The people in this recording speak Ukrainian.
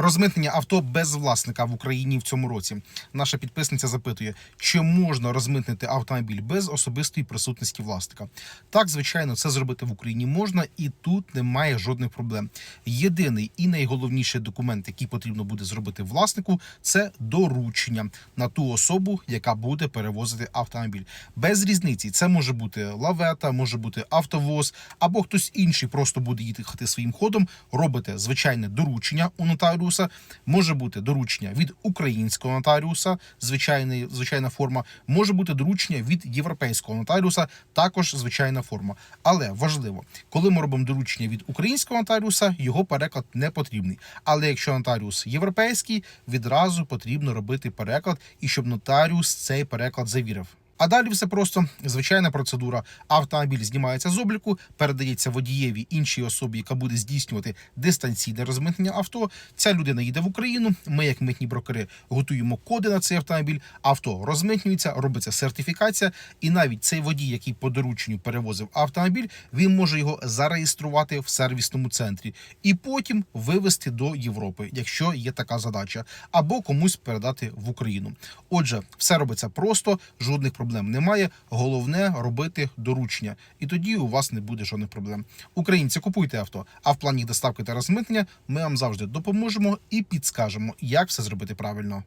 Розмитнення авто без власника в Україні в цьому році. Наша підписниця запитує, чи можна розмитнити автомобіль без особистої присутності власника. Так, звичайно, це зробити в Україні можна, і тут немає жодних проблем. Єдиний і найголовніший документ, який потрібно буде зробити власнику, це доручення на ту особу, яка буде перевозити автомобіль. Без різниці це може бути лавета, може бути автовоз або хтось інший просто буде їхати своїм ходом. Робите звичайне доручення у нотаріуса. Може бути доручення від українського нотаріуса, звичайний, звичайна форма. Може бути доручення від європейського нотаріуса, також звичайна форма. Але важливо, коли ми робимо доручення від українського нотаріуса, його переклад не потрібний. Але якщо нотаріус європейський, відразу потрібно робити переклад і щоб нотаріус цей переклад завірив. А далі все просто звичайна процедура. Автомобіль знімається з обліку, передається водієві іншій особі, яка буде здійснювати дистанційне розмитнення авто. Ця людина їде в Україну. Ми, як митні брокери, готуємо коди на цей автомобіль. Авто розмитнюється, робиться сертифікація, і навіть цей водій, який по дорученню перевозив автомобіль, він може його зареєструвати в сервісному центрі і потім вивезти до Європи, якщо є така задача, або комусь передати в Україну. Отже, все робиться просто, жодних проблем немає. Головне робити доручення, і тоді у вас не буде жодних проблем. Українці купуйте авто. А в плані доставки та розмитнення ми вам завжди допоможемо і підскажемо, як все зробити правильно.